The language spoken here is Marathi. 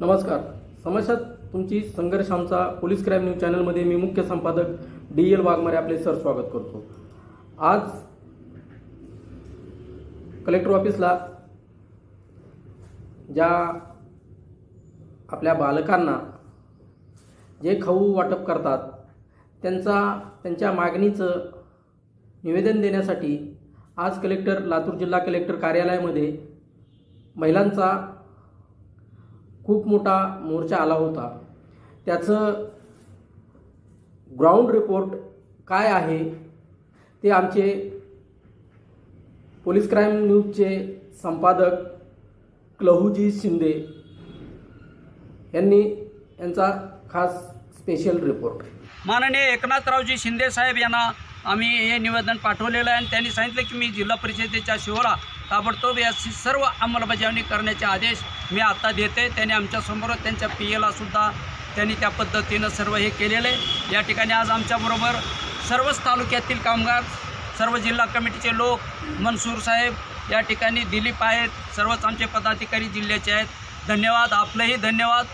नमस्कार. समस्यात तुमची संघर्ष आमचा पोलीस क्राईम न्यूज चॅनलमध्ये मी मुख्य संपादक डी एल वाघमारे आपले सर स्वागत करतो. आज कलेक्टर ऑफिसला ज्या आपल्या बालकांना जे खाऊ वाटप करतात त्यांचा त्यांच्या मागणीचं निवेदन देण्यासाठी आज कलेक्टर लातूर जिल्हा कलेक्टर कार्यालयामध्ये महिलांचा खूप मोठा मोर्चा आला होता. त्याचं ग्राउंड रिपोर्ट काय आहे? ते आमचे पोलीस क्राईम न्यूजचे संपादक क्लहुजी शिंदे यांनी यांचा खास स्पेशल रिपोर्ट माननीय एकनाथरावजी शिंदे साहेब यांना आम्ही हे निवेदन पाठवलेलं आहे आणि त्यांनी सांगितलं की मी जिल्हा परिषदेच्या शिवला ताबडतोब याची सर्व अंमलबजावणी करण्याचे आदेश मी आत्ता देते त्यांनी आमच्यासमोर त्यांच्या पी एलासुद्धा त्यांनी त्या पद्धतीनं सर्व हे केलेलं. आहे या ठिकाणी आज आमच्याबरोबर सर्वच तालुक्यातील कामगार सर्व जिल्हा कमिटीचे लोक मनसूर साहेब या ठिकाणी दिलीप आहेत. सर्वच आमचे पदाधिकारी जिल्ह्याचे आहेत. धन्यवाद. आपलंही धन्यवाद.